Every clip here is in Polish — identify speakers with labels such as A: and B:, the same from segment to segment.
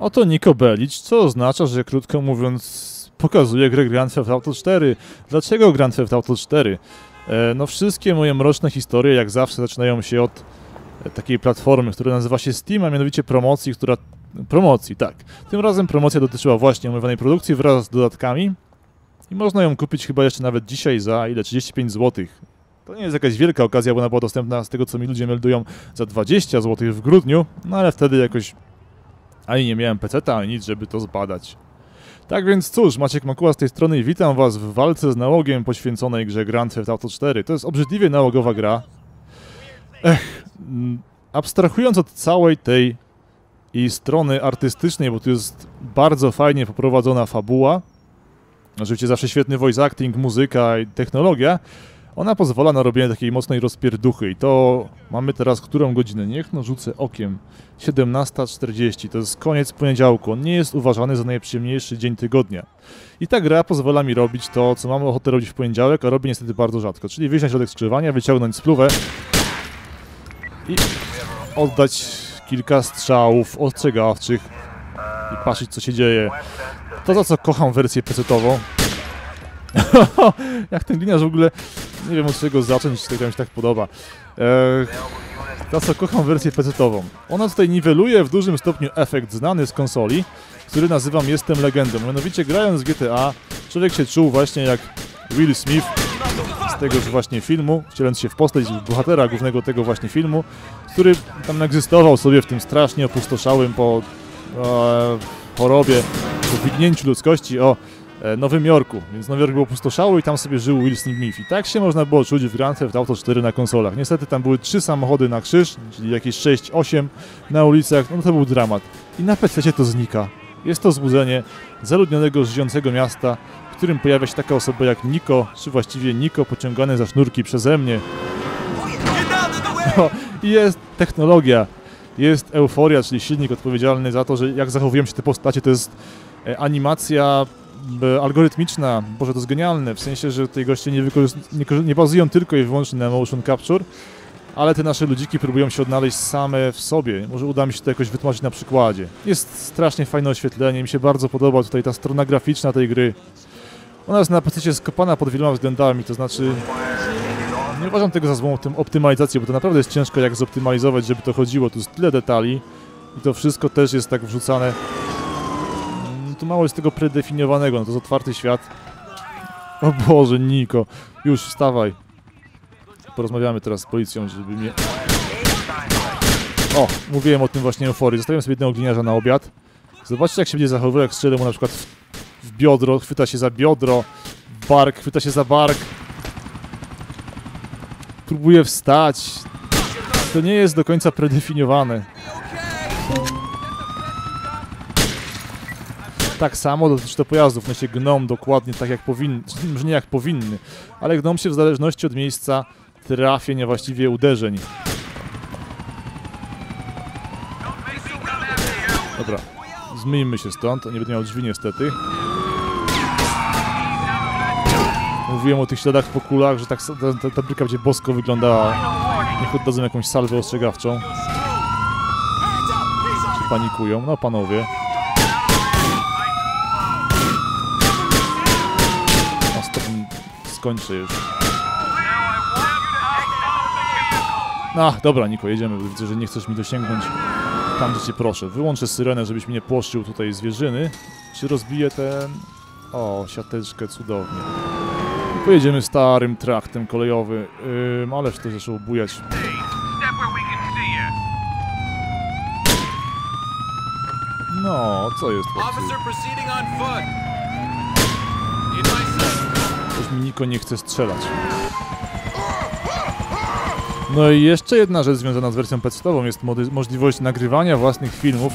A: Oto Niko Bellic, co oznacza, że krótko mówiąc pokazuje grę Grand Theft Auto 4. Dlaczego Grand Theft Auto 4? E, no wszystkie moje mroczne historie jak zawsze zaczynają się od e, takiej platformy, która nazywa się Steam, a mianowicie promocji, która... Promocji, tak. Tym razem promocja dotyczyła właśnie omawianej produkcji wraz z dodatkami i można ją kupić chyba jeszcze nawet dzisiaj za ile? 35 zł. To nie jest jakaś wielka okazja, bo ona była dostępna z tego, co mi ludzie meldują, za 20 zł w grudniu, no ale wtedy jakoś ani nie miałem peceta, ani nic, żeby to zbadać. Tak więc cóż, Maciek Makuła z tej strony i witam was w walce z nałogiem poświęconej grze Grand Theft Auto 4. To jest obrzydliwie nałogowa gra. Ech, abstrahując od całej tej i strony artystycznej, bo tu jest bardzo fajnie poprowadzona fabuła, oczywiście zawsze świetny voice acting, muzyka i technologia, ona pozwala na robienie takiej mocnej rozpierduchy i to mamy teraz którą godzinę? Niech no rzucę okiem. 17.40, to jest koniec poniedziałku. On nie jest uważany za najprzyjemniejszy dzień tygodnia. I ta gra pozwala mi robić to, co mamy ochotę robić w poniedziałek, a robię niestety bardzo rzadko. Czyli wyjść na środek skrzywania, wyciągnąć spluwę i oddać kilka strzałów ostrzegawczych i patrzeć co się dzieje. To za co kocham wersję pecetową. Jak ten gliniarz w ogóle nie wiem od czego zacząć, jeśli mi się tak podoba. Eee, za co kocham wersję PC-ową. Ona tutaj niweluje w dużym stopniu efekt znany z konsoli, który nazywam Jestem Legendą. Mianowicie grając GTA, człowiek się czuł właśnie jak Will Smith z tegoż właśnie filmu, wcieląc się w postać bohatera głównego tego właśnie filmu, który tam egzystował sobie w tym strasznie opustoszałym po e, chorobie, po wygnięciu ludzkości. O, Nowym Jorku, więc Nowy Jork był opustoszały i tam sobie żył Will Smith. I tak się można było czuć w Grand Theft Auto 4 na konsolach. Niestety tam były trzy samochody na krzyż, czyli jakieś 6-8 na ulicach, no to był dramat. I na PC to znika. Jest to zbudzenie zaludnionego, żyjącego miasta, w którym pojawia się taka osoba jak Niko, czy właściwie Niko pociągany za sznurki przeze mnie. No, I jest technologia, jest euforia, czyli silnik odpowiedzialny za to, że jak zachowują się te postacie, to jest e, animacja algorytmiczna, boże to jest genialne, w sensie, że tej goście nie, nie, nie bazują tylko i wyłącznie na motion capture, ale te nasze ludziki próbują się odnaleźć same w sobie. Może uda mi się to jakoś wytłumaczyć na przykładzie. Jest strasznie fajne oświetlenie, mi się bardzo podoba tutaj ta strona graficzna tej gry. Ona jest na PC skopana pod wieloma względami, to znaczy nie uważam tego za złą optymalizację, bo to naprawdę jest ciężko jak zoptymalizować, żeby to chodziło. Tu jest tyle detali i to wszystko też jest tak wrzucane tu mało jest tego predefiniowanego, no to jest otwarty świat. O Boże, Niko, już wstawaj. Porozmawiamy teraz z policją, żeby mnie... O, mówiłem o tym właśnie euforii. Zostawiam sobie jednego gliniarza na obiad. Zobaczcie, jak się będzie zachowywał, jak strzelę mu na przykład w, biodro, chwyta się za biodro, bark, chwyta się za bark. Próbuje wstać. To nie jest do końca predefiniowane. Tak samo dotyczy to pojazdów, no się gnom dokładnie tak jak powinny, może nie jak powinny, ale gnom się w zależności od miejsca trafień, a właściwie uderzeń. Dobra, zmyjmy się stąd, nie będę miał drzwi niestety. Mówiłem o tych śladach po kulach, że tak ta, ta bryka będzie bosko wyglądała. Niech oddadzą jakąś salwę ostrzegawczą. Panikują? No panowie. Skończę już. No, dobra, Niko, jedziemy, bo widzę, że nie chcesz mi dosięgnąć tam, gdzie cię proszę. Wyłączę syrenę, żebyś mnie płoszczył tutaj zwierzyny. Czy rozbiję ten... O, siateczkę, cudownie. I pojedziemy starym traktem kolejowym, yy, ależ to zaczęło bujać. No, co jest chłopcy? Coś mi Niko nie chce strzelać. No i jeszcze jedna rzecz związana z wersją pecetową jest możliwość nagrywania własnych filmów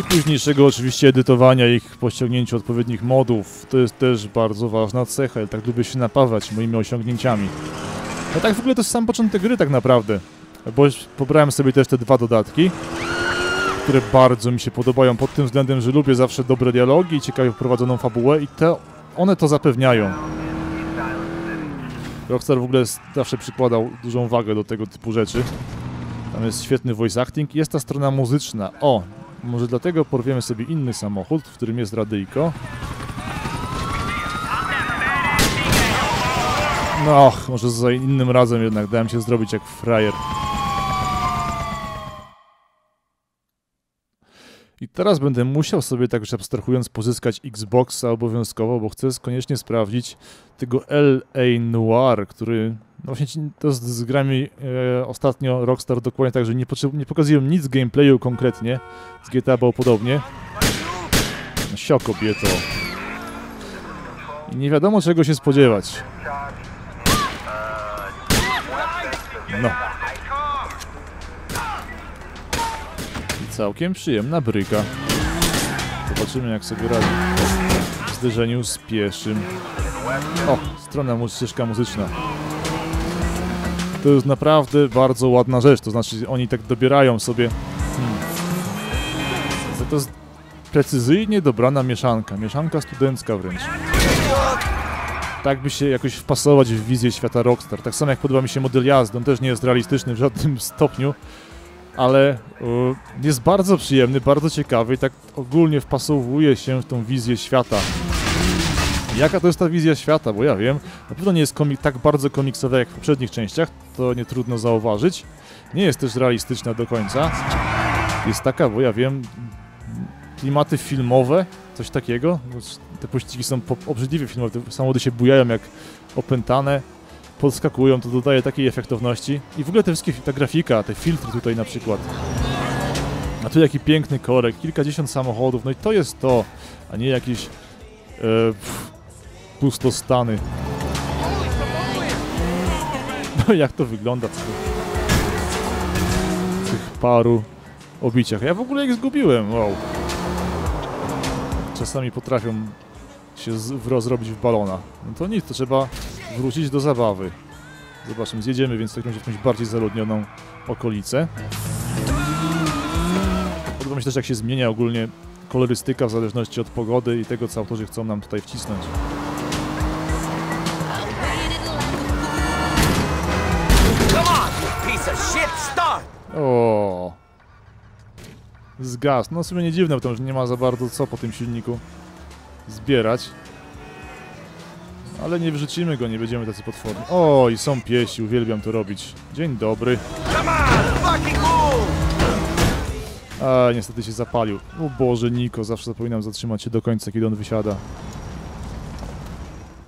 A: i późniejszego oczywiście edytowania ich po ściągnięciu odpowiednich modów. To jest też bardzo ważna cecha, ja tak lubię się napawać moimi osiągnięciami. No tak w ogóle to jest sam początek gry tak naprawdę, bo pobrałem sobie też te dwa dodatki, które bardzo mi się podobają pod tym względem, że lubię zawsze dobre dialogi ciekawie wprowadzoną fabułę i te one to zapewniają. Rockstar w ogóle zawsze przykładał dużą wagę do tego typu rzeczy. Tam jest świetny voice acting. Jest ta strona muzyczna. O, Może dlatego porwiemy sobie inny samochód, w którym jest radyjko. No, może za innym razem jednak dałem się zrobić jak frajer. I teraz będę musiał sobie, tak już abstrahując, pozyskać Xboxa obowiązkowo, bo chcę koniecznie sprawdzić tego LA Noir, który no właśnie to z, grami e, ostatnio Rockstar dokładnie tak, że nie, nie pokazują nic gameplayu konkretnie. Z GTA było podobnie. No sio kobieto. I nie wiadomo czego się spodziewać. No. Całkiem przyjemna bryka. Zobaczymy jak sobie radzi w zderzeniu z pieszym. O, strona ścieżka muzyczna. To jest naprawdę bardzo ładna rzecz, to znaczy oni tak dobierają sobie... Hmm. To jest precyzyjnie dobrana mieszanka, mieszanka studencka wręcz. Tak by się jakoś wpasować w wizję świata Rockstar. Tak samo jak podoba mi się model jazdy, on też nie jest realistyczny w żadnym stopniu, ale e, jest bardzo przyjemny, bardzo ciekawy i tak ogólnie wpasowuje się w tą wizję świata. Jaka to jest ta wizja świata? Bo ja wiem, na pewno nie jest tak bardzo komiksowa jak w poprzednich częściach, to nie trudno zauważyć. Nie jest też realistyczna do końca. Jest taka, bo ja wiem, klimaty filmowe, coś takiego. Te pościgi są obrzydliwie filmowe, te samochody się bujają jak opętane, podskakują, to dodaje takiej efektowności. I w ogóle te wszystkie, ta grafika, te filtry tutaj na przykład. A tu jaki piękny korek, kilkadziesiąt samochodów, no i to jest to, a nie jakieś e, pustostany. No jak to wygląda w tych, tych paru obiciach. Ja w ogóle ich zgubiłem, wow. Czasami potrafią się z, w- w balona. No to nic, to trzeba wrócić do zabawy. Zobaczymy, zjedziemy więc w takim jakąś bardziej zaludnioną okolicę. Podoba mi się też jak się zmienia ogólnie kolorystyka w zależności od pogody i tego, co autorzy chcą nam tutaj wcisnąć. O. Zgas. No w sumie nie dziwne, bo że nie ma za bardzo co po tym silniku zbierać. Ale nie wrzucimy go, nie będziemy tacy potworni. O, i są piesi, uwielbiam to robić. Dzień dobry. A, niestety się zapalił. O Boże, Niko, zawsze zapominam zatrzymać się do końca, kiedy on wysiada.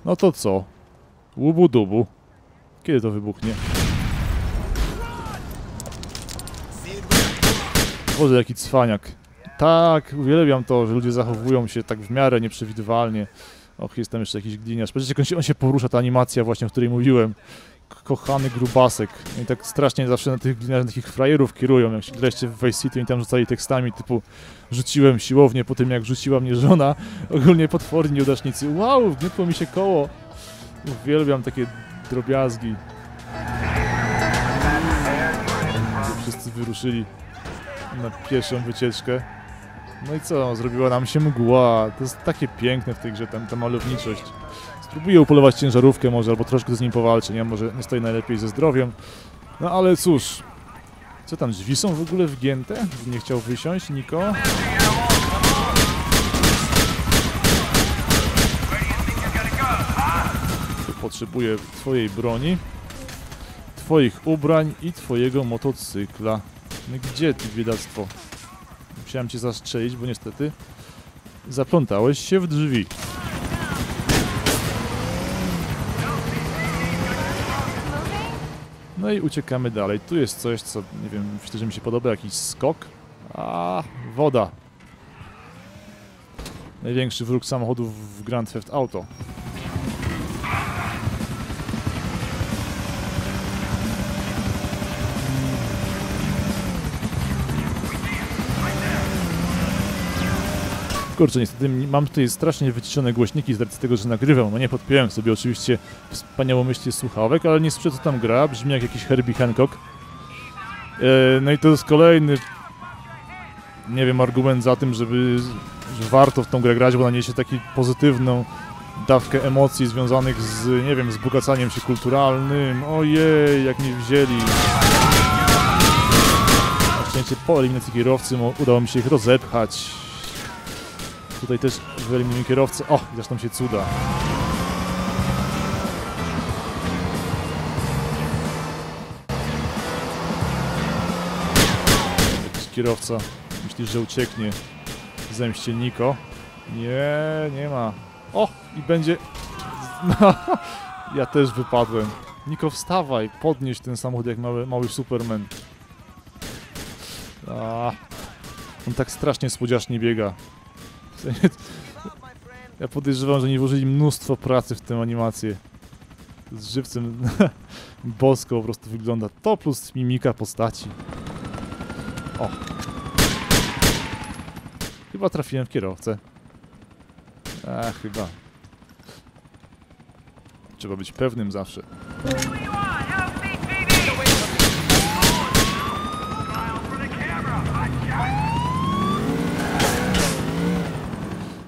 A: No to co? Łubu dubu. Kiedy to wybuchnie? Boże, jaki cwaniak. Tak, uwielbiam to, że ludzie zachowują się tak w miarę nieprzewidywalnie. Och, jest tam jeszcze jakiś gliniarz. Patrzcie, jak on się, porusza, ta animacja właśnie, o której mówiłem. Kochany grubasek. I tak strasznie zawsze na tych gliniarzy takich frajerów kierują. Jak się graliście w Vice City, oni tam rzucali tekstami typu rzuciłem siłownie po tym, jak rzuciła mnie żona. Ogólnie potworni nieudacznicy. Wow, wgniotło mi się koło. Uwielbiam takie drobiazgi. Wszyscy wyruszyli na pieszą wycieczkę. No i co, zrobiła nam się mgła. To jest takie piękne w tej grze, ta malowniczość. Spróbuję upolować ciężarówkę może, albo troszkę z nim powalczę, nie? Może nie stoi najlepiej ze zdrowiem. No ale cóż. Co tam, drzwi są w ogóle wgięte? Nie chciał wysiąść, Niko? Potrzebuję twojej broni, twoich ubrań i twojego motocykla. No gdzie ty, biedactwo? Musiałem cię zastrzelić, bo niestety zaplątałeś się w drzwi. No i uciekamy dalej. Tu jest coś, co nie wiem, myślę, że mi się podoba, jakiś skok. A, woda. Największy wróg samochodów w Grand Theft Auto. Kurczę, niestety mam tutaj strasznie wyciszone głośniki z racji tego, że nagrywam. No nie podpiąłem sobie oczywiście wspaniałomyślnie słuchawek, ale nie słyszę co tam gra, brzmi jak jakiś Herbie Hancock. E, no i to jest kolejny, nie wiem, argument za tym, żeby, że warto w tą grę grać, bo ona niesie taką pozytywną dawkę emocji związanych z, nie wiem, wzbogacaniem się kulturalnym. Ojej, jak mnie wzięli. Właśnie szczęście po eliminacji kierowcy udało mi się ich rozepchać. Tutaj też wyeliminuję kierowcę. O, zresztą się cuda. Jakiś kierowca. Myślisz, że ucieknie. Zemście Niko. Nie, nie ma. O, i będzie... ja też wypadłem. Niko, wstawaj, podnieś ten samochód jak mały, mały Superman. A, on tak strasznie słodziacznie biega. Ja podejrzewam, że nie włożyli mnóstwo pracy w tę animację. Z żywcem bosko po prostu wygląda. To plus mimika postaci. O. Chyba trafiłem w kierowcę. A, chyba. Trzeba być pewnym zawsze.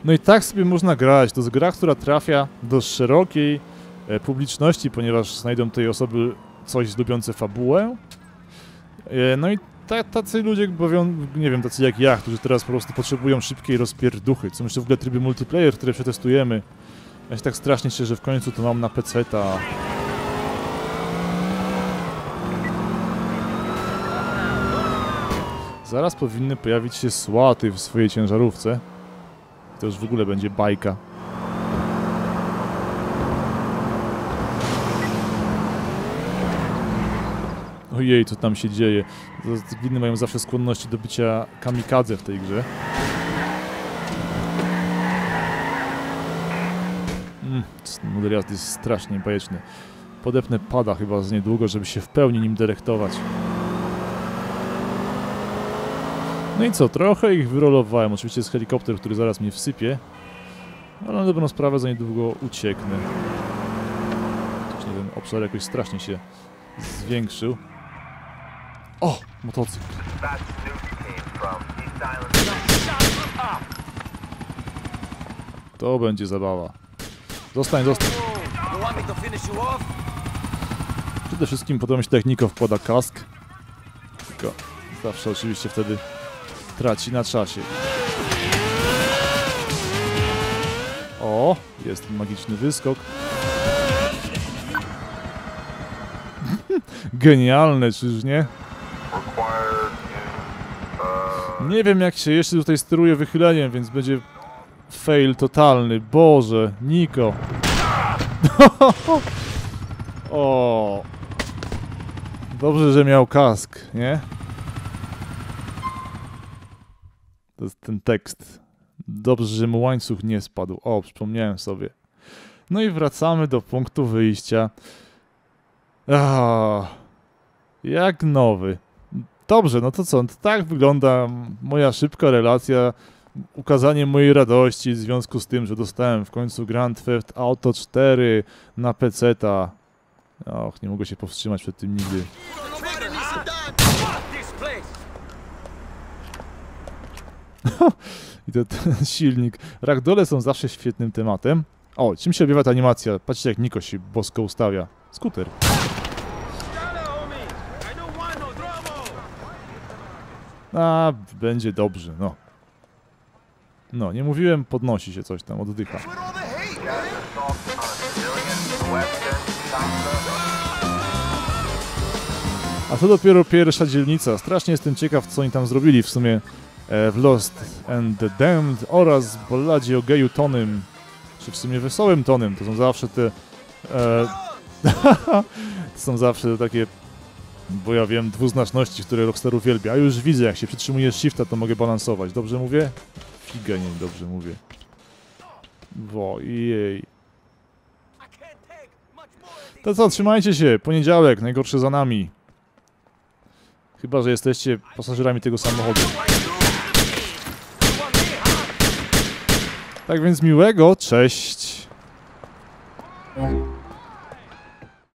A: No i tak sobie można grać. To jest gra, która trafia do szerokiej e, publiczności, ponieważ znajdą tej osoby coś lubiące fabułę. E, no i ta, tacy ludzie, nie wiem, tacy jak ja, którzy teraz po prostu potrzebują szybkiej rozpierduchy. Są jeszcze w ogóle tryby multiplayer, które przetestujemy. Ja się tak strasznie cieszę, że w końcu to mam na PC-ta. Zaraz powinny pojawić się słaty w swojej ciężarówce. To już w ogóle będzie bajka. Ojej, co tam się dzieje? Gliny mają zawsze skłonności do bycia kamikadze w tej grze. Mm, model jazdy jest strasznie bajeczny. Podepnę pada chyba z niedługo, żeby się w pełni nim dyrektować. No i co, trochę ich wyrolowałem. Oczywiście jest helikopter, który zaraz mnie wsypie. Ale na dobrą sprawę za niedługo ucieknę. Chociaż nie wiem, obszar jakoś strasznie się zwiększył. O! Motocykl. To będzie zabawa. Zostań, zostań. Przede wszystkim podoba mi się technika wkłada kask. Tylko zawsze oczywiście wtedy traci na czasie. O, jest magiczny wyskok. Genialne, czyż nie? Nie wiem jak się jeszcze tutaj steruje wychyleniem, więc będzie fail totalny. Boże, Niko. o. Dobrze, że miał kask, nie? To jest ten tekst. Dobrze, że mu łańcuch nie spadł. O, przypomniałem sobie. No i wracamy do punktu wyjścia. Ah, jak nowy. Dobrze, no to co? To tak wygląda moja szybka relacja, ukazanie mojej radości w związku z tym, że dostałem w końcu Grand Theft Auto 4 na PC-ta. Och, nie mogę się powstrzymać przed tym nigdy. I to ten silnik. Ragdole są zawsze świetnym tematem. O, czym się objawa ta animacja? Patrzcie jak Niko się bosko ustawia. Skuter. A, będzie dobrze, no. No, nie mówiłem, podnosi się coś tam, oddycha.
B: a
A: to dopiero pierwsza dzielnica. Strasznie jestem ciekaw, co oni tam zrobili w sumie w Lost and the Damned oraz balladzie o geju Tonym, czy w sumie wesołym Tonym. To są zawsze te... E, to są zawsze takie, bo ja wiem, dwuznaczności, które Rockstar uwielbia. A już widzę, jak się przytrzymuję shifta, to mogę balansować. Dobrze mówię? Figa nie dobrze mówię. Bo, jej. To co, trzymajcie się. Poniedziałek, najgorszy za nami. Chyba, że jesteście pasażerami tego samochodu. Tak więc miłego, cześć.